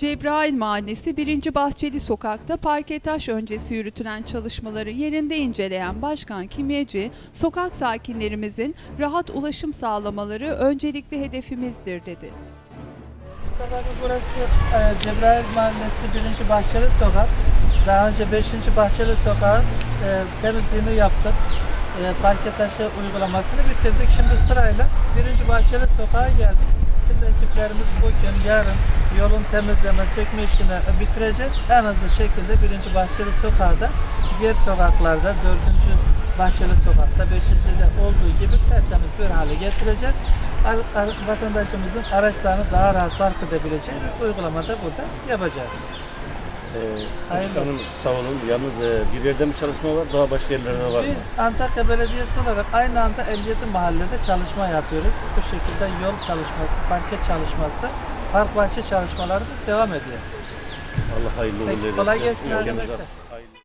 Cebrail Mahallesi 1. Bahçeli Sokak'ta parke taş öncesi yürütülen çalışmaları yerinde inceleyen Başkan Kimyeci, sokak sakinlerimizin rahat ulaşım sağlamaları öncelikli hedefimizdir dedi. Burası e, Cebrail Mahallesi 1. Bahçeli Sokak. Daha önce 5. Bahçeli Sokak e, temizliğini yaptık. E, parke taşı uygulamasını bitirdik. Şimdi sırayla 1. Bahçeli Sokak'a geldik. Şimdi ekiplerimiz bugün, yarın yolun temizleme, sökme işini bitireceğiz. En hızlı şekilde 1. Bahçeli Sokak'ta, diğer sokaklarda 4. Bahçeli Sokak'ta 5.de olduğu gibi tertemiz bir hale getireceğiz. Vatandaşımızın araçlarını daha rahat park edebileceği bir uygulama da burada yapacağız. Ee, başkanım sağ olun. Yalnız e, bir yerde mi çalışma var? Daha başka yerlerde var mı? Biz Antakya Belediyesi olarak aynı anda 57 mahallede çalışma yapıyoruz. Bu şekilde yol çalışması, parke çalışması, park bahçe çalışmalarımız devam ediyor. Allah hayırlı uğurlu Peki, eylesin. kolay gelsin arkadaşlar.